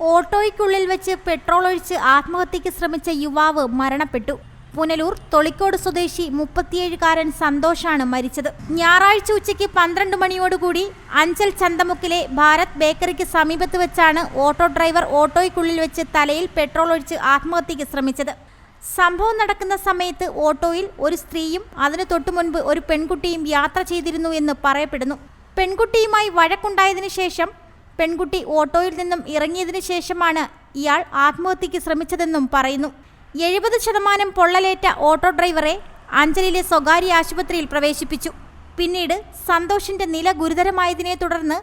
ഓട്ടോയ്ക്കുള്ളിൽ വെച്ച് പെട്രോൾ ഒഴിച്ച് ആത്മഹത്യയ്ക്ക് ശ്രമിച്ച യുവാവ് മരണപ്പെട്ടു. പുനലൂർ തൊളിക്കോട് സ്വദേശി മുപ്പത്തിയേഴുകാരൻ സന്തോഷാണ് മരിച്ചത്. ഞായറാഴ്ച ഉച്ചയ്ക്ക് പന്ത്രണ്ട് മണിയോടുകൂടി അഞ്ചൽ ചന്തമുക്കിലെ ഭാരത് ബേക്കറിക്ക് സമീപത്ത് വെച്ചാണ് ഓട്ടോ ഡ്രൈവർ ഓട്ടോയ്ക്കുള്ളിൽ വെച്ച് തലയിൽ പെട്രോൾ ഒഴിച്ച് ആത്മഹത്യയ്ക്ക് ശ്രമിച്ചത്. സംഭവം നടക്കുന്ന സമയത്ത് ഓട്ടോയിൽ ഒരു സ്ത്രീയും അതിനു തൊട്ടുമുൻപ് ഒരു പെൺകുട്ടിയും യാത്ര ചെയ്തിരുന്നു എന്ന് പറയപ്പെടുന്നു. പെൺകുട്ടിയുമായി വഴക്കുണ്ടായതിനു ശേഷം പെൺകുട്ടി ഓട്ടോയിൽ നിന്നും ഇറങ്ങിയതിനു ശേഷമാണ് ഇയാൾ ആത്മഹത്യയ്ക്ക് ശ്രമിച്ചതെന്നും പറയുന്നു. എഴുപത് ശതമാനം പൊള്ളലേറ്റ ഓട്ടോ ഡ്രൈവറെ അഞ്ചലിലെ സ്വകാര്യ ആശുപത്രിയിൽ പ്രവേശിപ്പിച്ചു. പിന്നീട് സന്തോഷിന്റെ നില ഗുരുതരമായതിനെ തുടർന്ന്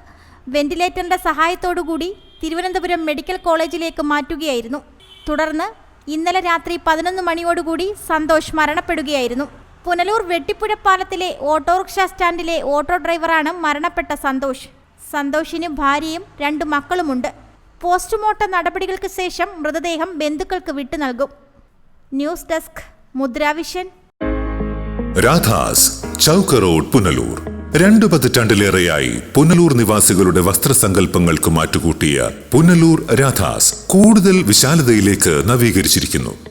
വെന്റിലേറ്ററിന്റെ സഹായത്തോടുകൂടി തിരുവനന്തപുരം മെഡിക്കൽ കോളേജിലേക്ക് മാറ്റുകയായിരുന്നു. തുടർന്ന് ഇന്നലെ രാത്രി പതിനൊന്ന് മണിയോടുകൂടി സന്തോഷ് മരണപ്പെടുകയായിരുന്നു. പുനലൂർ വെട്ടിപ്പുഴ പാലത്തിലെ ഓട്ടോറിക്ഷ സ്റ്റാൻഡിലെ ഓട്ടോ ഡ്രൈവറാണ് മരണപ്പെട്ട സന്തോഷ്. സന്തോഷിന് ഭാര്യയും രണ്ട് മക്കളുമുണ്ട്. പോസ്റ്റ്മോർട്ടം നടപടികൾക്ക് ശേഷം മൃതദേഹം ബന്ധുക്കൾക്ക് വിട്ടു നൽകും. News desk Mudra Vision Radha's Chowk road Punalur. രണ്ടു പതിറ്റാണ്ടിലേറെയായി പുനലൂർ നിവാസികളുടെ വസ്ത്രസങ്കല്പങ്ങൾക്ക് മാറ്റുകൂട്ടിയ പുനലൂർ രാധാസ് കൂടുതൽ വിശാലതയിലേക്ക് നവീകരിച്ചിരിക്കുന്നു.